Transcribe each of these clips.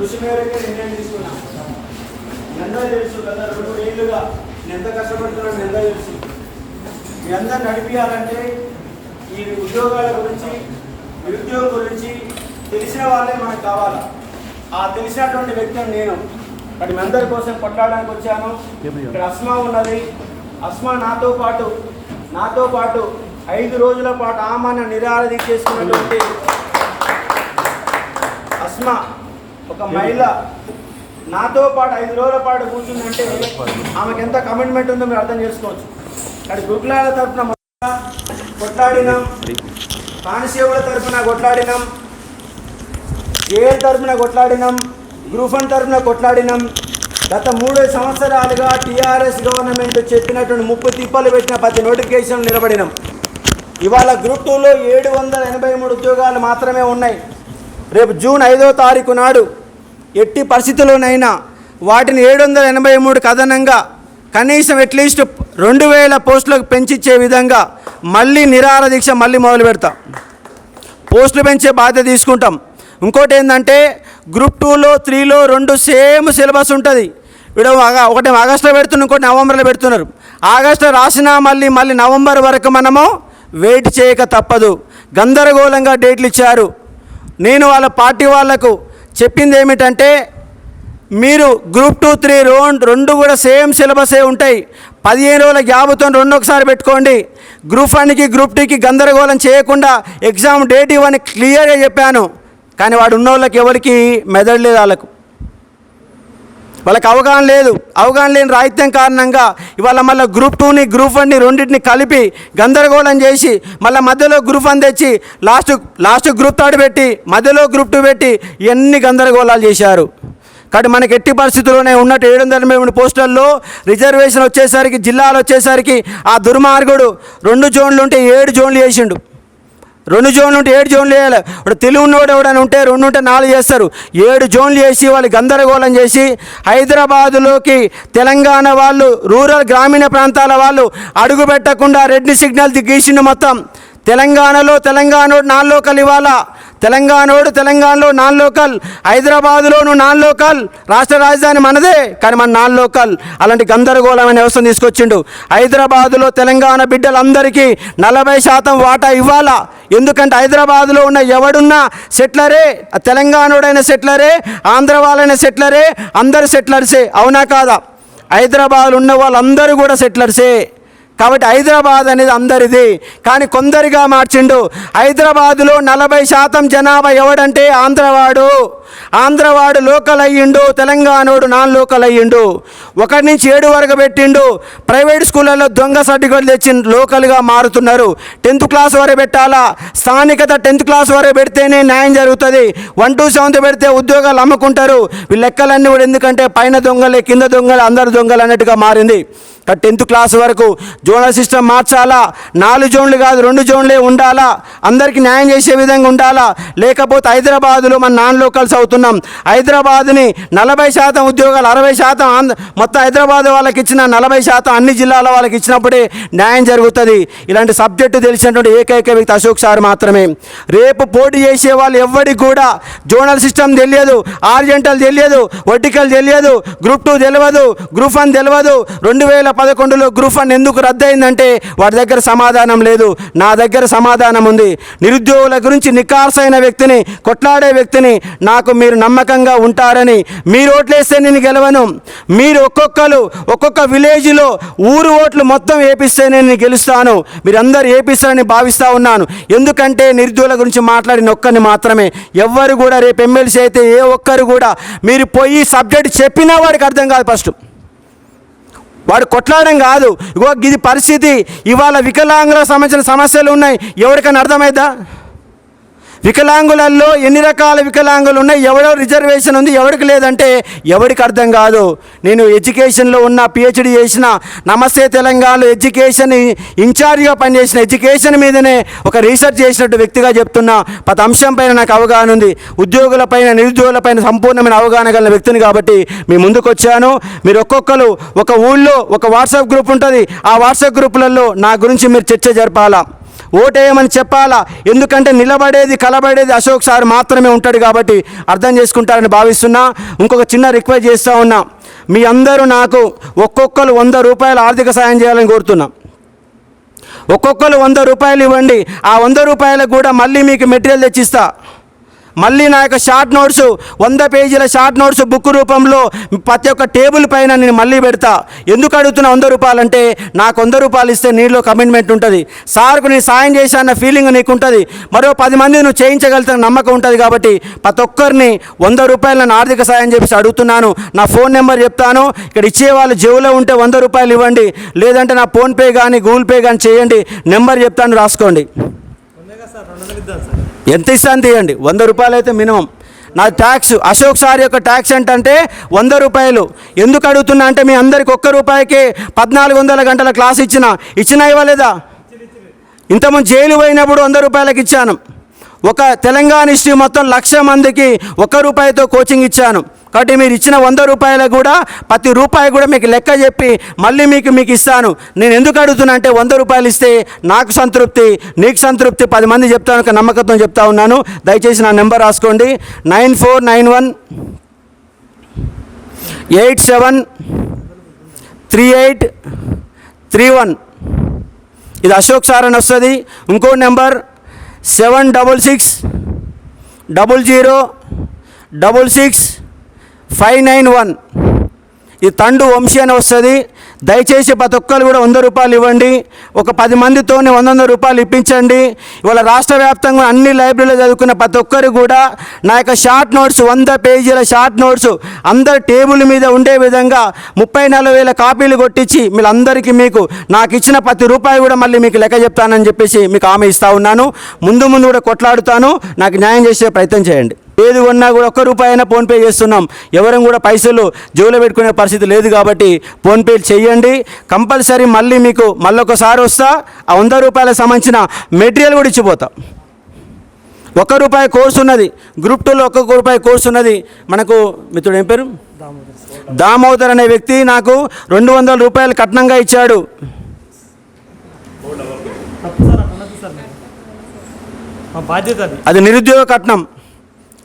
కృషి మేరకే నిర్ణయం తీసుకున్నాం. మీ తెలుసు గత రెండు ఏళ్ళుగా నేను ఎంత కష్టపడుతున్నాను మీ తెలుసు. మీ అందరు నడిపించాలంటే ఈ ఉద్యోగాల గురించి నిరుద్యోగం గురించి తెలిసిన వాళ్ళే మనకు కావాలా? ఆ తెలిసినటువంటి వ్యక్తిని నేను. ఇక్కడ మీ అందరి కోసం కొట్లాడడానికి వచ్చాను. ఇక్కడ అస్మా ఉన్నది. అస్మా నాతో పాటు నాతో పాటు ఐదు రోజుల పాటు ఆమెను నిరారది చేసుకున్నటువంటి అస్మా. ఒక మహిళ నాతో పాటు ఐదు రోజుల పాటు కూర్చుందంటే ఆమెకి ఎంత కమిట్మెంట్ ఉందో మీరు అర్థం చేసుకోవచ్చు. కానీ గురుకులాల తరఫున కొట్లాడినాం కానిసేవుల తరఫున కొట్లాడినాం జేఎల్ తరఫున కొట్లాడినాం గ్రూప్ వన్ తరఫున కొట్లాడినాం. గత మూడు సంవత్సరాలుగా టీఆర్ఎస్ గవర్నమెంట్ చెప్పినటువంటి ముప్పు తిప్పలు పెట్టిన ప్రతి నోటిఫికేషన్ నిలబడినాం. ఇవాళ గ్రూప్ టూలో ఏడు వందల ఎనభై మూడు ఉద్యోగాలు మాత్రమే ఉన్నాయి. రేపు జూన్ ఐదో తారీఖు నాడు ఎట్టి పరిస్థితుల్లోనైనా వాటిని ఏడు వందల ఎనభై మూడు కథనంగా కనీసం అట్లీస్ట్ రెండు వేల పోస్టులకు పెంచిచ్చే విధంగా మళ్ళీ నిరాహార దీక్ష మళ్ళీ మొదలు పెడతాం. పోస్టులు పెంచే బాధ్యత తీసుకుంటాం. ఇంకోటి ఏంటంటే గ్రూప్ టూలో త్రీలో రెండు సేమ్ సిలబస్ ఉంటుంది. వీడు ఒకటి ఆగస్టులో పెడుతున్నారు ఇంకోటి నవంబర్లో పెడుతున్నారు. ఆగస్టులో రాసినా మళ్ళీ మళ్ళీ నవంబర్ వరకు మనము వెయిట్ చేయక తప్పదు. గందరగోళంగా డేట్లు ఇచ్చారు. నేను వాళ్ళ పార్టీ వాళ్ళకు చెప్పింది ఏమిటంటే మీరు గ్రూప్ టూ త్రీ రెండు రెండు కూడా సేమ్ సిలబసే ఉంటాయి. పదిహేను రోజుల గ్యాప్తో రెండు ఒకసారి పెట్టుకోండి. గ్రూప్ వన్కి గ్రూప్ టూకి గందరగోళం చేయకుండా ఎగ్జామ్ డేట్ ఇవ్వని క్లియర్గా చెప్పాను. కానీ వాడు ఉన్న వాళ్ళకి ఎవరికి మెదడు లేదు వాళ్ళకు. వాళ్ళకి అవగాహన లేదు. అవగాహన లేని రాహిత్యం కారణంగా ఇవాళ మళ్ళీ గ్రూప్ టూని గ్రూప్ వన్ని రెండింటిని కలిపి గందరగోళం చేసి మళ్ళీ మధ్యలో గ్రూప్ వన్ తెచ్చి లాస్ట్ లాస్ట్ గ్రూప్ థర్డ్ పెట్టి మధ్యలో గ్రూప్ టూ పెట్టి ఎన్ని గందరగోళాలు చేశారు. కాబట్టి మనకి ఎట్టి పరిస్థితుల్లోనే ఉన్నట్టు ఏడు వందల ఎనభై మూడు పోస్టుల్లో రిజర్వేషన్ వచ్చేసరికి జిల్లాలు వచ్చేసరికి ఆ దుర్మార్గుడు రెండు జోన్లు ఉంటే ఏడు జోన్లు చేసిండు. రెండు జోన్లు ఉంటే ఏడు జోన్లు వేయాలి. ఇప్పుడు తెలుగు ఉన్నోడు ఎవడైనా ఉంటే రెండు ఉంటే నాలుగు చేస్తారు. ఏడు జోన్లు చేసి వాళ్ళు గందరగోళం చేసి హైదరాబాదులోకి తెలంగాణ వాళ్ళు రూరల్ గ్రామీణ ప్రాంతాల వాళ్ళు అడుగు పెట్టకుండా రెడ్ సిగ్నల్ గీసిండు మొత్తం. తెలంగాణలో తెలంగాణోడు నాన్ లోకల్ ఇవ్వాలా తెలంగాణోడు తెలంగాణలో నాన్ లోకల్. హైదరాబాదులోను నాన్ లోకల్. రాష్ట్ర రాజధాని మనదే కానీ మన నాన్ లోకల్. అలాంటి గందరగోళమైన వ్యవస్థను తీసుకొచ్చిండు. హైదరాబాదులో తెలంగాణ బిడ్డలందరికీ నలభై శాతం వాటా ఇవ్వాలా. ఎందుకంటే హైదరాబాద్లో ఉన్న ఎవడున్నా సెట్లరే. తెలంగాణోడైన సెట్లరే ఆంధ్ర వాళ్ళైన సెట్లరే అందరు సెట్లర్సే. అవునా కాదా? హైదరాబాద్లో ఉన్న వాళ్ళందరూ కూడా సెట్లర్సే. కాబట్టి హైదరాబాద్ అనేది అందరిది. కానీ కొందరిగా మార్చిండు. హైదరాబాదులో నలభై శాతం జనాభా ఎవడంటే ఆంధ్రవాడు. ఆంధ్రవాడు లోకల్ అయ్యిండు తెలంగాణోడు నాన్ లోకల్ అయ్యిండు ఒకటి నుంచి ఏడు వరకు పెట్టిండు. ప్రైవేట్ స్కూళ్ళల్లో దొంగ సర్టిఫికెట్లు తెచ్చి లోకల్గా మారుతున్నారు. టెన్త్ క్లాస్ వరకు పెట్టాలా? స్థానికత టెన్త్ క్లాస్ వరకు పెడితేనే న్యాయం జరుగుతుంది. వన్ టూ సెవెంత్ పెడితే ఉద్యోగాలు అమ్ముకుంటారు. ఈ లెక్కలన్నీ కూడా ఎందుకంటే పైన దొంగలే కింద దొంగలు అందరు దొంగలు అన్నట్టుగా మారింది. టెన్త్ క్లాస్ వరకు జోనల్ సిస్టమ్ మార్చాలా? నాలుగు జోన్లు కాదు రెండు జోన్లే ఉండాలా? అందరికీ న్యాయం చేసే విధంగా ఉండాలా? లేకపోతే హైదరాబాదులో మన నాన్ లోకల్స్ అవుతున్నాం. హైదరాబాద్ని నలభై శాతం ఉద్యోగాలు అరవై శాతం మొత్తం హైదరాబాద్ వాళ్ళకి ఇచ్చిన నలభై శాతం అన్ని జిల్లాల వాళ్ళకి ఇచ్చినప్పుడే న్యాయం జరుగుతుంది. ఇలాంటి సబ్జెక్టు తెలిసినటువంటి ఏకైక వ్యక్తి అశోక్ సార్ మాత్రమే. రేపు పోటీ చేసే వాళ్ళు ఎవ్వడికి కూడా జోనల్ సిస్టమ్ తెలియదు ఆర్జెంటల్ తెలియదు వర్టికల్ తెలియదు గ్రూప్ టూ తెలియదు గ్రూప్ వన్ తెలియదు. రెండు వేల పదకొండులో గ్రూప్ వన్ ఎందుకు రద్దయిందంటే వాడి దగ్గర సమాధానం లేదు. నా దగ్గర సమాధానం ఉంది. నిరుద్యోగుల గురించి నికార్సైన వ్యక్తిని కొట్లాడే వ్యక్తిని నాకు మీరు నమ్మకంగా ఉంటారని మీరు ఓట్లేస్తే నేను గెలవను. మీరు ఒక్కొక్కరు ఒక్కొక్క విలేజ్లో ఊరు ఓట్లు మొత్తం వేపిస్తే నేను గెలుస్తాను. మీరందరూ వేపిస్తారని భావిస్తూ ఉన్నాను. ఎందుకంటే నిరుద్యోగుల గురించి మాట్లాడిన ఒక్కరిని మాత్రమే. ఎవ్వరు కూడా రేపు ఎమ్మెల్సీ అయితే ఏ ఒక్కరు కూడా మీరు పోయి సబ్జెక్ట్ చెప్పినా వాడికి అర్థం కాదు ఫస్ట్. వాడు కొట్లాడడం కాదు. ఇగో ఇది పరిస్థితి. ఇవాళ వికలాంగులకు సంబంధించిన సమస్యలు ఉన్నాయి. ఎవరికైనా అర్థమైందా వికలాంగులలో ఎన్ని రకాల వికలాంగులు ఉన్నాయి ఎవడో రిజర్వేషన్ ఉంది? ఎవరికి లేదంటే ఎవరికి అర్థం కాదు. నేను ఎడ్యుకేషన్లో ఉన్న పిహెచ్డి చేసిన నమస్తే తెలంగాణలో ఎడ్యుకేషన్ ఇన్ఛార్జ్గా పనిచేసిన ఎడ్యుకేషన్ మీదనే ఒక రీసెర్చ్ చేసినట్టు వ్యక్తిగా చెప్తున్నా. ప్రతి అంశం పైన నాకు అవగాహన ఉంది. ఉద్యోగులపైన నిరుద్యోగులపైన సంపూర్ణమైన అవగాహన కలిగిన వ్యక్తిని కాబట్టి మీ ముందుకు వచ్చాను. మీరు ఒక్కొక్కరు ఒక ఊళ్ళో ఒక వాట్సాప్ గ్రూప్ ఉంటుంది. ఆ వాట్సాప్ గ్రూపులలో నా గురించి మీరు చర్చ జరపాలా? ఓటేయమని చెప్పాలా? ఎందుకంటే నిలబడేది కలబడేది అశోక్ సార్ మాత్రమే ఉంటాడు కాబట్టి అర్థం చేసుకుంటారని భావిస్తున్నా. ఇంకొక చిన్న రిక్వెస్ట్ చేస్తూ ఉన్నా. మీ అందరూ నాకు ఒక్కొక్కరు వంద రూపాయలు ఆర్థిక సాయం చేయాలని కోరుతున్నా. ఒక్కొక్కరు వంద రూపాయలు ఇవ్వండి. ఆ వంద రూపాయలకు కూడా మళ్ళీ మీకు మెటీరియల్ తెచ్చిస్తా. మళ్ళీ నా యొక్క షార్ట్ నోట్స్ వంద పేజీల షార్ట్ నోట్స్ బుక్ రూపంలో ప్రతి ఒక్క టేబుల్ పైన నేను మళ్ళీ పెడతా. ఎందుకు అడుగుతున్నా వంద రూపాయలు అంటే నాకు వంద రూపాయలు ఇస్తే నీలో కమిట్మెంట్ ఉంటుంది. సార్కు నేను సాయం చేశాన్న ఫీలింగ్ నీకు ఉంటుంది మరో పది మంది నువ్వు చేయించగలుగుతున్న నమ్మకం ఉంటుంది కాబట్టి ప్రతి ఒక్కరిని వంద రూపాయలు నన్ను ఆర్థిక సాయం చెప్పేసి అడుగుతున్నాను. నా ఫోన్ నెంబర్ చెప్తాను. ఇక్కడ ఇచ్చే వాళ్ళు జేబులో ఉంటే వంద రూపాయలు ఇవ్వండి. లేదంటే నా ఫోన్పే కానీ గూగుల్ పే కానీ చేయండి. నెంబర్ చెప్తాను రాసుకోండి. ఎంత ఇస్తాను తీయండి. వంద రూపాయలు అయితే మినిమం. నా ట్యాక్స్ అశోక్ సార్ యొక్క ట్యాక్స్ ఏంటంటే వంద రూపాయలు. ఎందుకు అడుగుతున్నా అంటే మీ అందరికి ఒక్క రూపాయికి పద్నాలుగు వందల గంటల క్లాస్ ఇచ్చిన ఇచ్చినా ఇవ్వలేదా? ఇంతకుముందు జైలు పోయినప్పుడు వంద రూపాయలకు ఇచ్చాను. ఒక తెలంగాణ హిస్టరీ మొత్తం లక్ష మందికి ఒక్క రూపాయితో కోచింగ్ ఇచ్చాను. కాబట్టి మీరు ఇచ్చిన వంద రూపాయలు కూడా ప్రతి రూపాయి కూడా మీకు లెక్క చెప్పి మళ్ళీ మీకు మీకు ఇస్తాను. నేను ఎందుకు అడుగుతున్నా అంటే వంద రూపాయలు ఇస్తే నాకు సంతృప్తి నీకు సంతృప్తి పది మంది చెప్తాను ఒక నమ్మకంతో చెప్తా ఉన్నాను. దయచేసి నా నెంబర్ రాసుకోండి. Nine four nine one eight seven three eight three one. ఇది అశోక్ సార్ అని వస్తుంది. ఇంకో number seven double six double zero double six five nine one. ఈ తండు వంశీ అని వస్తుంది. దయచేసి ప్రతి ఒక్కరు కూడా వంద రూపాయలు ఇవ్వండి. ఒక పది మందితోనే వంద వంద రూపాయలు ఇప్పించండి. ఇవాళ రాష్ట్ర వ్యాప్తంగా అన్ని లైబ్రరీలో చదువుకున్న ప్రతి ఒక్కరు కూడా నా యొక్క షార్ట్ నోట్స్ వంద పేజీల షార్ట్ నోట్స్ అందరి టేబుల్ మీద ఉండే విధంగా ముప్పై నలభై వేల కాపీలు కొట్టించి మీరందరికీ మీకు నాకు ఇచ్చిన ప్రతి రూపాయి కూడా మళ్ళీ మీకు లెక్క చెప్తానని చెప్పేసి మీకు హామీ ఇస్తూ ఉన్నాను. ముందు ముందు కూడా కొట్లాడుతాను. నాకు న్యాయం చేసే ప్రయత్నం చేయండి. ఏది కొన్నా కూడా ఒక్క రూపాయి అయినా ఫోన్పే చేస్తున్నాం. ఎవరం కూడా పైసలు జోలో పెట్టుకునే పరిస్థితి లేదు కాబట్టి ఫోన్పే చేయండి. కంపల్సరీ మళ్ళీ మీకు మళ్ళీ ఒకసారి వస్తా. ఆ వంద రూపాయలకు సంబంధించిన మెటీరియల్ కూడా ఇచ్చిపోతా. ఒక రూపాయి కోర్సు ఉన్నది. గ్రూప్ టూలో ఒక్క రూపాయి కోర్సు ఉన్నది. మనకు మిత్రుడు ఏం పేరు? దామోదర్ అనే వ్యక్తి నాకు రెండు వందల రూపాయలు కట్నంగా ఇచ్చాడు. అది నిరుద్యోగ కట్నం.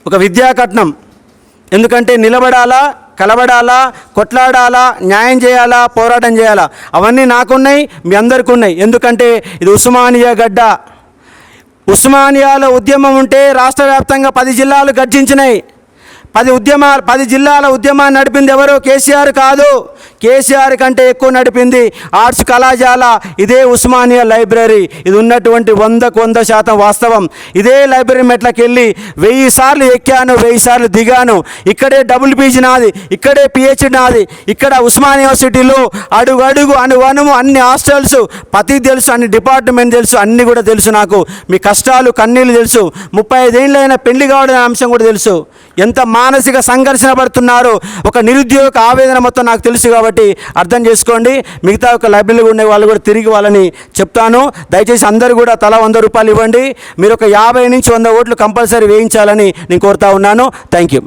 ఒక విద్యా కట్నం ఎందుకంటే నిలబడాలా కలబడాలా కొట్లాడాలా న్యాయం చేయాలా పోరాటం చేయాలా? అవన్నీ నాకున్నాయి మీ అందరికీ ఉన్నాయి ఎందుకంటే ఇది ఉస్మానియా గడ్డ. ఉస్మానియాలో ఉద్యమం ఉంటే రాష్ట్ర వ్యాప్తంగా పది జిల్లాలు గర్జించినాయి. పది ఉద్యమాలు పది జిల్లాల ఉద్యమాన్ని నడిపింది ఎవరో కేసీఆర్ కాదు. కేసీఆర్ కంటే ఎక్కువ నడిపింది ఆర్ట్స్ కళాశాల ఇదే ఉస్మానియా లైబ్రరీ. ఇది ఉన్నటువంటి వందకు వంద శాతం వాస్తవం. ఇదే లైబ్రరీ మెట్లకి వెళ్ళి వెయ్యి సార్లు ఎక్కాను వెయ్యి సార్లు దిగాను. ఇక్కడే డబుల్ పీజీ నాది ఇక్కడే పిహెచ్డి నాది ఇక్కడ ఉస్మానియా యూనివర్సిటీలో అడుగు అడుగు అను అన్ని హాస్టల్స్ ప్రతి తెలుసు అన్ని డిపార్ట్మెంట్ తెలుసు అన్ని కూడా తెలుసు నాకు. మీ కష్టాలు కన్నీళ్ళు తెలుసు. ముప్పై ఐదేళ్ళైన పెళ్ళి కావడం అంశం కూడా తెలుసు. ఎంత మానసిక సంఘర్షణ పడుతున్నారో ఒక నిరుద్యోగ ఆవేదన మొత్తం నాకు తెలుసు కాబట్టి అర్థం చేసుకోండి. మిగతా ఒక లైబ్రరీలో ఉండే వాళ్ళు కూడా తిరిగి వాళ్ళని చెప్తాను. దయచేసి అందరూ కూడా తలా వంద రూపాయలు ఇవ్వండి. మీరు ఒక యాభై నుంచి వంద ఓట్లు కంపల్సరీ వేయించాలని నేను కోరుతా ఉన్నాను. Thank you